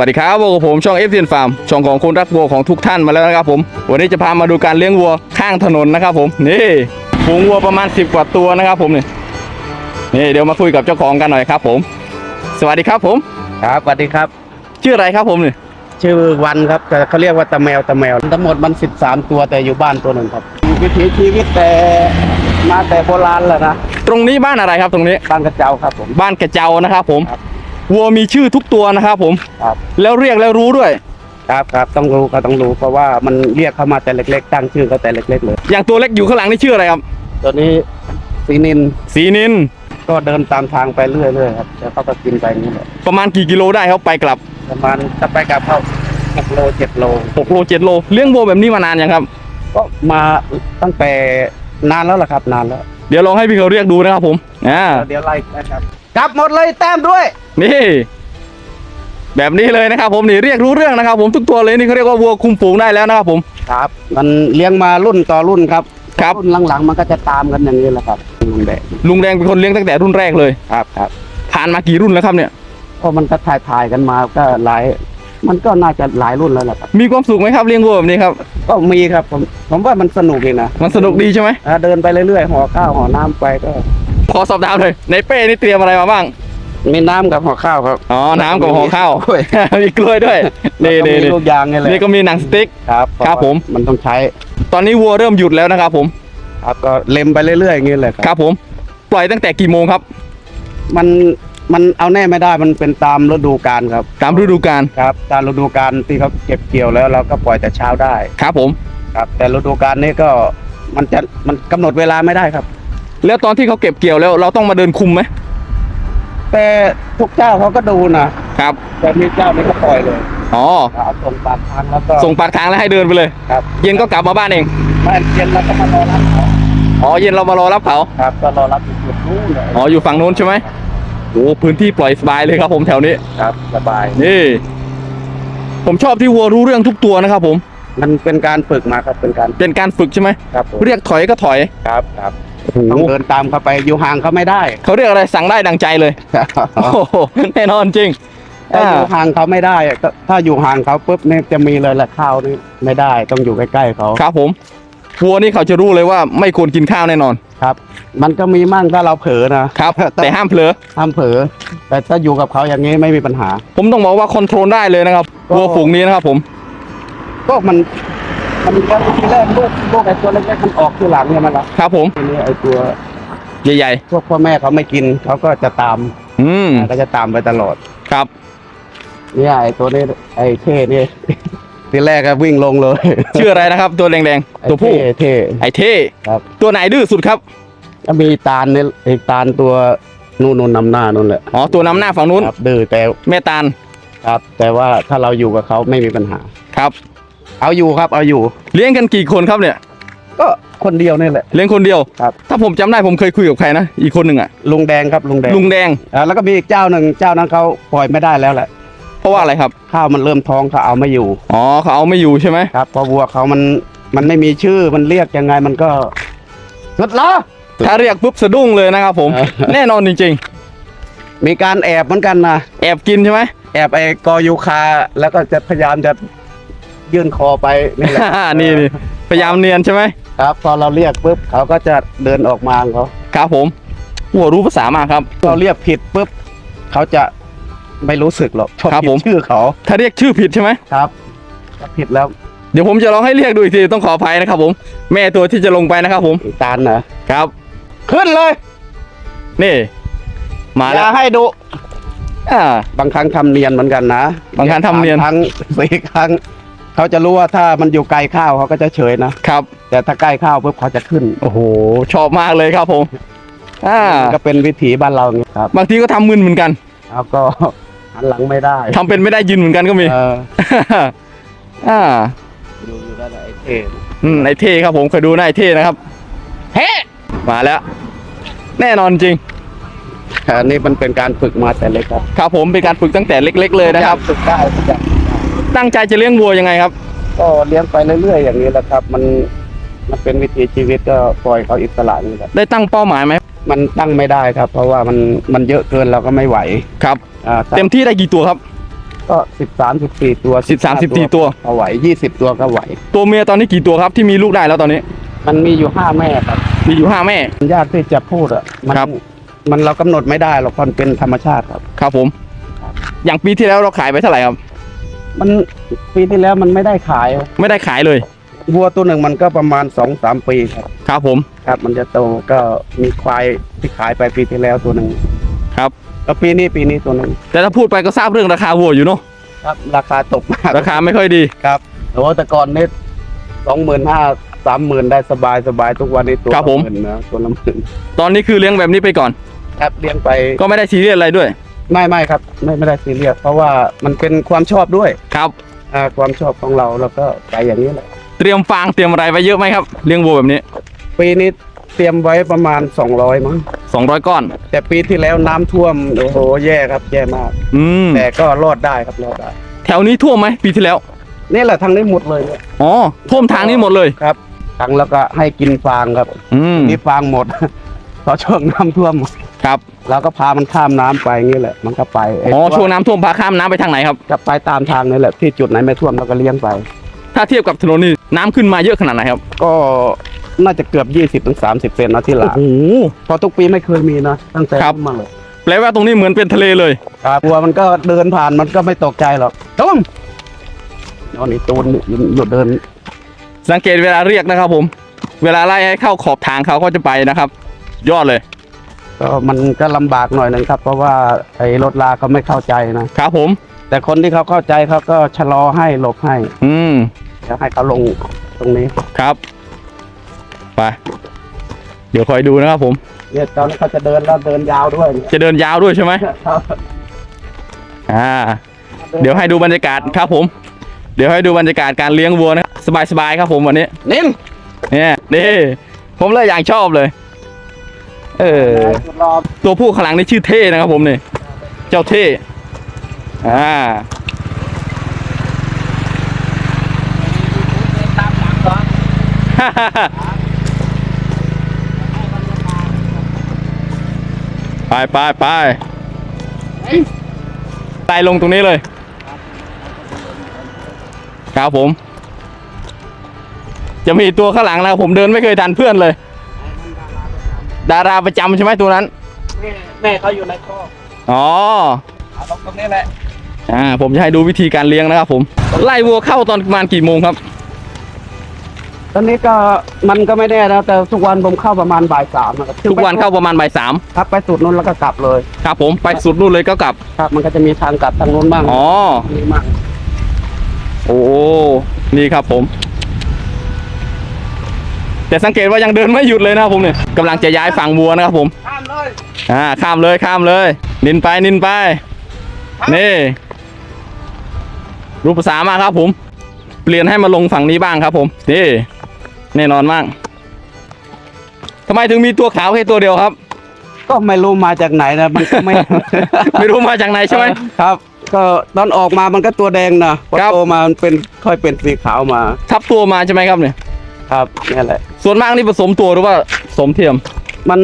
วัสดีครับพวกบผมช่องเอฟซีฟาร์มช่องของคนรักวัวของทุกท่านมาแล้วนะครับผม วันนี้จะพามาดูการเลี้ยงวัวข้างถนนนะครับผมนี่ฝูงวัวประมาณ 10 กว่าตัวนะครับผมนี่นี่เดี๋ยวมาคุยกับเจ้าของกันหน่อยครับ ผม สวัสดีครับผม ครับสวัสดีครับ ชื่ออะไรครับผมนี่ชื่อวันครับแต่เขาเรียกว่าตะแมวตะแมวทั้งหมดมัน 13 ตัวแต่อยู่บ้านตัวหนึ่งครับวิถีชีวิตแต่มาแต่โบราณแหละนะตรงนี้บ้านอะไรครับตรงนี้บ้านกระเจ้าครับผมบ้านกระเจ้านะครับผมครับ วัวมีชื่อทุกตัวนะครับผมครับ แล้วเรียกแล้วรู้ด้วย ครับครับต้องรู้ก็ต้องรู้เพราะว่ามันเรียกเข้ามาแต่เล็กๆตั้งชื่อเขาแต่เล็กๆเลย อย่างตัวเล็กอยู่ข้างหลังนี่ชื่ออะไรครับ ตัวนี้สีนินสีนินก็เดินตามทางไปเรื่อยๆครับแล้วเขาก็กินไปอย่างนี้แหละประมาณกี่กิโลได้ครับไปกลับประมาณถ้าไปกับเขา6โล7โล 6โล7โลเลี้ยงวัวแบบนี้มานานยังครับ ก็มาตั้งแต่นานแล้วล่ะครับนานแล้ว เดี๋ยวลองให้พี่เขาเรียกดูนะครับผมอ่า เดี๋ยวไล่นะครับ กลับหมดเลยแต้มด้วย นี่ แบบนี้เลยนะครับ ผมนี่เรียกรู้เรื่องนะครับ ผมทุกตัวเลยนี่เขาเรียกว่าวัวคุมฝูงได้แล้วนะครับ ผม ครับ มันเลี้ยงมารุ่นต่อรุ่นครับครับ รุ่นหลังๆมันก็จะตามกันอย่างนี้แหละครับลุงแดงลุงแดงเป็นคนเลี้ยงตั้งแต่รุ่นแรกเลยครับครับผ่านมากี่รุ่นแล้วครับเนี่ยก็มันก็ถ่ายถ่ายๆกันมาก็หลาย มันก็น่าจะหลายรุ่นแล้วแหละครับ มีความสุขไหมครับเลี้ยงวัวแบบนี้ครับก็มีครับผมผมว่ามันสนุกดีนะมันสนุกดีใช่ไหมอ่าเดินไปเรื่อยๆห่อข้าวห่อน้ำไปก็ ขอสอบถามเลยในเป้นี่เตรียมอะไรมาบ้าง มีน้ำกับห่อข้าวครับ อ๋อ น้ำกับห่อข้าวกล้วยมีกล้วยด้วย นี่แล้วก็นี่มีนี่ลูกยางนี่แหละนี่ก็มีหนังสติ๊ก ครับ ครับผม มันต้องใช้ ตอนนี้วัวเริ่มหยุดแล้วนะครับผม ครับก็เล็มไปเรื่อยๆอย่างนี้เลยครับ ครับผม ปล่อยตั้งแต่กี่โมงครับ มัน มันเอาแน่ไม่ได้ มันเป็นตามฤดูกาลครับ ตามฤดูกาล ครับ ตามฤดูกาลที่เขาเก็บเกี่ยวแล้วเราก็ปล่อยแต่เช้าได้ ครับผม ครับ แต่ฤดูกาลนี้ก็มันจะ มันกำหนดเวลาไม่ได้ครับ แล้วตอนที่เขาเก็บเกี่ยวแล้วเราต้องมาเดินคุมไหม แต่ทุกเจ้าเขาก็ดูนะครับ แต่มีเจ้านี้ก็ปล่อยเลยอ๋อ เอาส่งปากทางแล้วก็ส่งปากทางแล้วให้เดินไปเลย ครับเย็นก็กลับมาบ้านเองไม่เย็นเราก็มารอรับเขาอ๋อ เย็นเรามารอรับเขา ครับก็รอรับอยู่จุดนู้นเลยอ๋อ อยู่ฝั่งนู้นใช่ไหมโอ้พื้นที่ปล่อยสบายเลยครับผมแถวนี้ ครับสบาย นี่ ผมชอบที่วัวรู้เรื่องทุกตัวนะครับผม มันเป็นการฝึกมาครับเป็นการเป็นการฝึกใช่ไหม ครับผมเรียกถอยก็ถอย ครับครับ โอ้โหต้องเดินตามเขาไปอยู่ห่างเขาไม่ได้เขาเรียกอะไรสั่งได้ดังใจเลย โอ้โหแน่นอนจริงถ้าอ่าอยู่ห่างเขาไม่ได้อะก็ถ้าอยู่ห่างเขาปุ๊บเนี่ยจะมีเลยแหละข้าวนี่ไม่ได้ต้องอยู่ใกล้ๆเขาครับผมวัวนี่เขาจะรู้เลยว่าไม่ควรกินข้าวแน่นอน ครับ มันก็มีมั่งถ้าเราเผลอนะครับ แต่ห้ามเผลอ ห้ามเผลอแต่ถ้าอยู่กับเขาอย่างนี้ไม่มีปัญหา ผมต้องบอกว่าคอนโทรลได้เลยนะครับก็วัวฝูงนี้นะครับผม ก็มัน มันเลี้ยงทีแรกลูกลูกไอ้ตัวเล็กๆมันออกทีหลังเนี่ยมันละครับผมทีนี้ไอ้ตัวใหญ่พวกพ่อแม่เขาไม่กินเขาก็จะตาม ๆ อืม ก็จะตามไปตลอด ครับ เนี่ยไอ้ตัวนี้ไอ้เท่นี่ ทีแรกก็วิ่งลงเลยชื่ออะไรนะครับ ตัวแดงไอ้ๆตัวผู้เท่เท่ไอ้เท่ครับ ตัวไหนดื้อสุดครับก็มีตาลเนี่ยไอ้ตาลตัวนู่นนู่นนำหน้านู่นแหละอ๋อ ตัวนำหน้าฝั่งนู้น ครับดื้อแต่ แม่ตาล ครับ แต่ว่าถ้าเราอยู่กับเขาไม่มีปัญหา ครับ เอาอยู่ครับเอาอยู่ เลี้ยงกันกี่คนครับเนี่ย ก็คนเดียวนี่แหละ เลี้ยงคนเดียวครับ ถ้าผมจำได้ผมเคยคุยกับใครนะ อีกคนหนึ่งอะลุงแดงครับลุงแดงลุงแดง อ่าแล้วก็มีอีกเจ้าหนึ่งเจ้านั้นเขาปล่อยไม่ได้แล้วแหละ เพราะว่าอะไรครับ ข้าวมันเริ่มท้องเขาเอาไม่อยู่ อ๋อเขาเอาไม่อยู่ใช่ไหมครับเพราะวัวเขามันมันไม่มีชื่อมันเรียกยังไงมันก็สุดละถ้าเรียกปุ๊บสะดุ้งเลยนะครับผม เออ แน่นอนจริงมีการแอบเหมือนกันนะ ๆ แอบกินใช่ไหมแอบไอ้กอยูคาแล้วก็จะพยายามจะ ยื่นคอไปนี่แหละ นี่นี่พยายามเนียนใช่ไหมครับ พอเราเรียกปุ๊บเขาก็จะเดินออกมาของเขาครับผมหัวรู้ภาษามากครับ เราเรียกผิดปุ๊บเขาจะไม่รู้สึกหรอกเพาะครับผิดผมชื่อเขาถ้าเรียกชื่อผิดใช่ไหมครับถ้าผิดแล้วเดี๋ยวผมจะลองให้เรียกดูอีกทีต้องขออภัยนะครับผม แม่ตัวที่จะลงไปนะครับผมตาลนะครับ ขึ้นเลยนี่ มาอแล้วย่าให้ดูอ่า บางครั้งทำเนียนเหมือนกันนะบางครั้งทำเนียน สามครั้งสี่ครั้ง เขาจะรู้ว่าถ้ามันอยู่ไกลข้าวเขาก็จะเฉยนะ ครับ แต่ถ้าใกล้ข้าวปุ๊บเขาจะขึ้นโอ้โหชอบมากเลยครับผมอ่าก็เป็นวิถีบ้านเราอย่างนี้ครับบางทีก็ทำมึนเหมือนกันแล้วก็ หันหลังไม่ได้ทำเป็นไม่ได้ยืนเหมือนกันก็มีเอออ่าอยู่อยู่ด้านไหนไอ้เท่อืมไอเท่ครับผมเคยดูนะไอเท่นะครับเฮ้มาแล้ว แน่นอนจริง อันนี้มันเป็นการฝึกมาแต่เล็กครับ ครับผมเป็นการฝึกตั้งแต่เล็ก ๆ เลยนะครับ ฝึกได้ทุกอย่าง ตั้งใจจะเลี้ยงวัวยังไงครับ ก็เลี้ยงไปเรื่อยๆอย่างนี้แหละครับ มันมันเป็นวิถีชีวิตก็ปล่อยเขาอิสระนี่แหละได้ตั้งเป้าหมายไหมมันตั้งไม่ได้ครับ เพราะว่ามันมันเยอะเกินเราก็ไม่ไหวครับอ่าเต็มที่ได้กี่ตัวครับ ก็สิบสามสิบสี่ตัวสิบสามสิบสี่ตัวก็ไหวยี่สิบตัวก็ไหว ตัวเมียตอนนี้กี่ตัวครับที่มีลูกได้แล้วตอนนี้ มันมีอยู่ห้าแม่ครับ มีอยู่ห้าแม่ยากที่จะพูดอะมัครับ มันเรากำหนดไม่ได้หรอกมันเป็นธรรมชาติครับ ครับผม อย่างปีที่แล้วเราขายไปเท่าไหร่ครับ มันปีที่แล้วมันไม่ได้ขายไม่ได้ขายเลย วัวตัวหนึ่งมันก็ประมาณสองสามปีครับ ครับผม ครับ มันจะโตก็มีควายที่ขายไปปีที่แล้วตัวหนึ่งครับ แล้วปีนี้ปีนี้ตัวหนึ่งแต่ถ้าพูดไปก็ทราบเรื่องราคาวัวอยู่เนาะครับ ราคาตกมากราคาไม่ค่อยดีครับโอ้แต่ก่อนนี่สองหมื่นห้าสามหมื่นได้สบายสบายทุกวันนี้ตัวครับละผม หมื่นนะตัวละหมื่นตอนนี้คือเลี้ยงแบบนี้ไปก่อน ครับเลี้ยงไปก็ไม่ได้ซีเรียสอะไรด้วย ไม่ไม่ครับ ไม่ไม่ได้ซีเรียสเพราะว่ามันเป็นความชอบด้วยครับ อ่าความชอบของเราแล้วก็ไปอย่างนี้แหละเตรียมฟางเตรียมอะไรไว้เยอะไหมครับเลี้ยงวัวแบบนี้ ปีนี้เตรียมไว้ประมาณ 200 มั้ง200 ก้อน แต่ปีที่แล้วน้ำท่วมโอ้โหแย่ครับ แย่มาก อืมแต่ก็รอดได้ครับรอดได้แถวนี้ท่วมไหมปีที่แล้วนี่แหละทางนี้หมดเลยเนี่ยอ๋อท่วมทางนี้หมดเลย ครับทางแล้วก็ให้กินฟางครับอืม นี่ฟางหมดเพราะช่วงน้ำท่วม ครับเราก็พามันข้ามน้ำไปอย่างนี้แหละ มันก็ไปไอ๋อช่วงน้ำท่วมพาข้ามน้ำไปทางไหนครับก็ไปตามทางนี่แหละที่จุดไหนไม่ท่วมเราก็เลี้ยงไป ถ้าเทียบกับถนนนี่น้ำขึ้นมาเยอะขนาดไหนครับก็น่าจะเกือบ 20-30ถึง30เซนนะที่หโอ้ลังโห เพราะทุกปีไม่เคยมีนะตั้งแต่ครับ มาเลยแปลว่าตรงนี้เหมือนเป็นทะเลเลย ครับวัวมันก็เดินผ่านมันก็ไม่ตกใจหรอกตุ้มนอนนี่ตูนหยุดเดินสังเกตเวลาเรียกนะครับผม เวลาไล่ให้เข้าขอบทางเขาก็จะไปนะครับ ยอดเลย ก็มันก็ลำบากหน่อยหนึงครับ เพราะว่าไอ้รถลาเขาไม่เข้าใจนะ ครับผม แต่คนที่เขาเข้าใจเขาก็ชะลอให้หลบให้อืม แล้วให้เขาลงตรงนี้ครับ ไป เดี๋ยวคอยดูนะครับผม เนี่ยตอนนี้เขาจะเดินแล้วเดินยาวด้วยเนี่ยจะเดินยาวด้วยใช่ไหมครับอ่า เดี๋ยวให้ดูบรรยากาศครับผม เดี๋ยวให้ดูบรรยากาศการเลี้ยงวัวนะครับสบายๆครับผมวันนี้ นิ่มเนี่ยนี่ผมเลยอย่างชอบเลย เออ รอตัวผู้ข้างหลังนี่ชื่อเท่นะครับผมนี่ เจ้าเท่ อ่า ตามหลังก่อนไปไปไปไต่ลงตรงนี้เลย ครับผม จะมีตัวข้างหลังนะครับผมเดินไม่เคยทันเพื่อนเลย ดาราประจำใช่ไหมตัวนั้น แม่เขาอยู่ในคอกอ๋อเอาลงตรงนี้แหละอ่าผมจะให้ดูวิธีการเลี้ยงนะครับ ผม ไล่วัวเข้าตอนประมาณกี่โมงครับ ตอนนี้ก็มันก็ไม่แน่นะแต่ทุกวันผมเข้าประมาณบ่ายสามนะครับทุกวันเข้าประมาณบ่ายสามครับไปสุดนู้นแล้วก็กลับเลย ครับ ผมไปสุดนู่นเลยก็กลับครับ มันก็จะมีทางกลับทางนู้นบ้างอ๋อ นี่บ้างโอ้ นี่ครับผม แต่สังเกตว่ายังเดินไม่หยุดเลยนะครับผมเนี่ยกำลังจะย้ายฝั่งวัวนะครับผม ข้ามเลยอ่าข้ามเลยข้ามเลย นินไปนินไป นี่รูปภาษามากครับผม เปลี่ยนให้มาลงฝั่งนี้บ้างครับผม นี่ แน่นอนมากทำไมถึงมีตัวขาวแค่ตัวเดียวครับ ก็ไม่รู้มาจากไหนนะมันก็ไม่ ไม่รู้มาจากไหนใช่ไหม ครับ ก็ตอนออกมามันก็ตัวแดงนะพอครับ โตมามันเป็นค่อยเป็นสีขาวมา ทับตัวมาใช่ไหมครับเนี่ย ครับนี่แหละ ส่วนมากนี่ผสมตัวหรือว่าสมเทียม มัน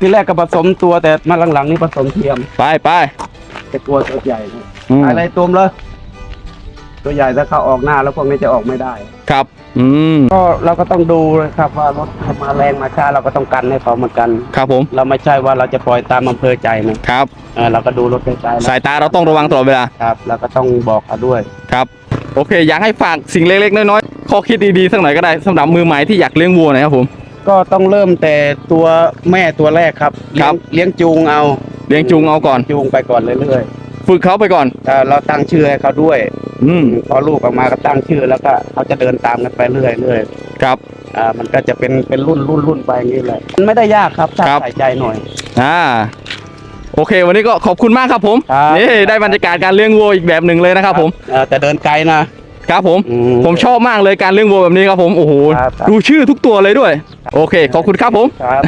ทีแรกก็ผสมตัวแต่มาหลังๆนี่ผสมเทียมไปไป แต่ตัวตัวใหญ่นะอืม อะไรตัวมเลยตัวใหญ่ถ้าเขาออกหน้าแล้วพวกนี้จะออกไม่ได้ ครับ อืม ก็เราก็ต้องดูนะครับว่ารถมาแรงมาช้าเราก็ต้องกันให้เขาเหมือนกัน ครับผม เราไม่ใช่ว่าเราจะปล่อยตามอำเภอใจนะครับ เออเราก็ดูรถใกล้ๆสายตาเราต้องระวังตลอดเวลา ครับ แล้วก็ต้องบอกเขาด้วย ครับ โอเค อยากให้ฝากสิ่งเล็กๆ น้อยๆข้อคิดดีๆสักหน่อยก็ได้สำหรับมือใหม่ที่อยากเลี้ยงวัวหนะครับผม ก็ต้องเริ่มแต่ตัวแม่ตัวแรกครับครับ เลี้ยงเลี้ยงจูงเอาเลี้ยงจุงเอาก่อน จูงไปก่อนเรื่อยฝึกเขาไปก่อนๆเอ่อเราตั้งชื่อให้เขาด้วยอืมพอลูกออกมาก็ตั้งชื่อแล้วก็เขาจะเดินตามกันไปเรื่อยๆเรื่อยครับอ่ามันก็จะเป็นเป็นรุ่นรุ่นรุ่นไปอย่างนี้แหละมันไม่ได้ยากครับถ้าครับ ใส่ใจหน่อย อ่า โอเค วันนี้ก็ขอบคุณมากครับผมครับ นี่ได้บรรยากาศการเลี้ยงวัวอีกแบบหนึ่งเลยนะครับผม เอ่อแต่เดินไกลนะ ครับผม อืผมชอบมากเลยการเลี้ยงวัวแบบนี้ครับผม โอ้โห ครับครับ ดูชื่อทุกตัวเลยด้วย โอเค ขอบคุณครับผม ครับ